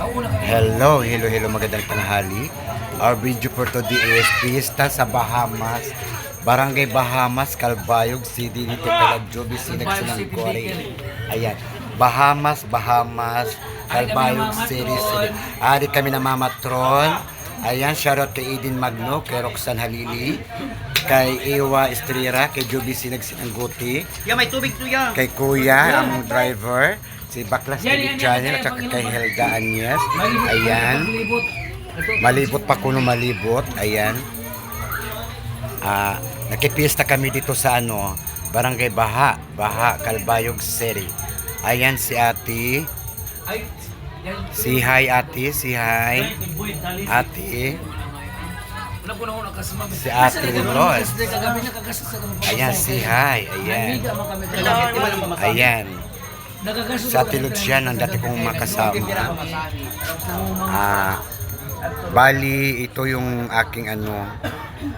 Hello, hello, hello, magandang tanghali. Our video for today is Fiesta sa Bahamas. Barangay Bahamas, Calbayog City, dito pala Joby Sinag Sinang Kore. Ayan, Bahamas, Bahamas, Calbayog City, City. Ari kami na Mama Tron. Ayan, shoutout kay Eden Magno, kay Roxanne Halili, kay Ewa Estrera, kay Joby Sinag Sinangguti, Ya, may tubig to ya. kay Kuya, ang driver, si Baklas TV Channel, at saka kay Helga Agnes. Ayan. Malibot pa kuno malibot. Ayan. Ah, nakipiesta kami dito sa ano, Barangay Baha, Baha, Calbayog City. Ayan si Ate. Si hi Ate, si hi. Ate. Si Ate Ros. Kagabi na kagasas sa mga Ayan si hi. Ayan. Ayan. Sa Ate Lucian, ang dati kong makasama. Ah, bali ito yung aking ano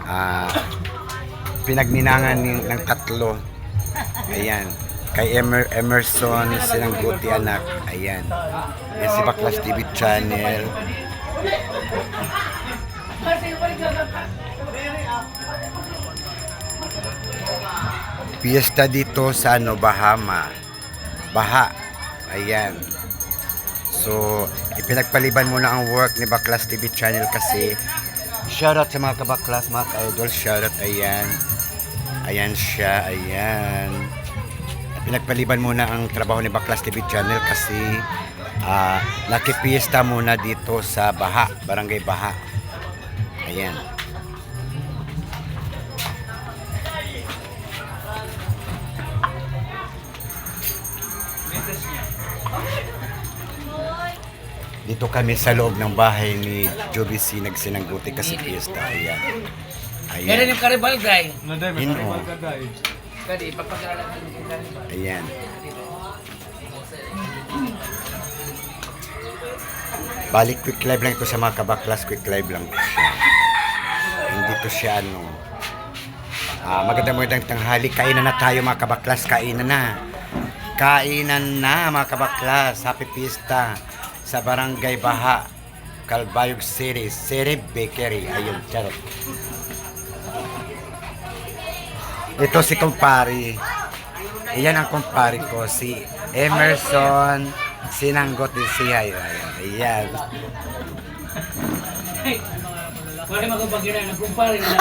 ah pinagninangan ni, ng tatlo. Ayan. Kay Emer, Emerson Sinangguti anak. Ayan. Yan si Baklas TV channel. Fiesta dito sa ano, Bahama. Baha. Ayan. So, ipinagpaliban muna ang work ni Baklas TV channel kasi shoutout sa mga kabaklas, mga ka-idol, shoutout, ayan. Ayan siya, ayan. Pinagpaliban muna ang trabaho ni Baklas TV channel kasi ah nakipiesta muna dito sa Baha, Barangay Baha. Ayan. Dito kami sa loob ng bahay ni Joby C. Nagsinangguti kasi fiesta. Ayan. Meron Ayan. yung karibal guy. Hino. Kadi, papakilala ko yung karibal. Ayan. Balik quick live lang ito sa mga kabaklas. Quick live lang to siya. Hindi to siya ano. Ah, magandang magandang tanghali. Kainan na tayo mga kabaklas. Kainan na. Kainan na mga kabaklas. Happy Fiesta sa Barangay Baha. Calbayog City. City Bakery. Ayun, charot. Ito si kumpari. Iyan ang kumpari ko. Si Emerson Sinanggot ni Sihay. Ayan. Ayan. Pwede magpapagkira na kumpare na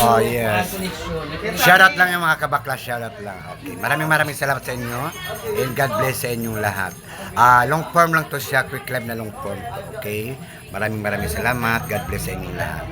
Oh, yes. Shoutout lang yung mga kabaklas, shoutout lang. Okay. Maraming maraming salamat sa inyo and God bless sa inyong lahat. Ah, long form lang to siya, quick live na long form. Okay? Maraming maraming salamat. God bless sa inyong lahat.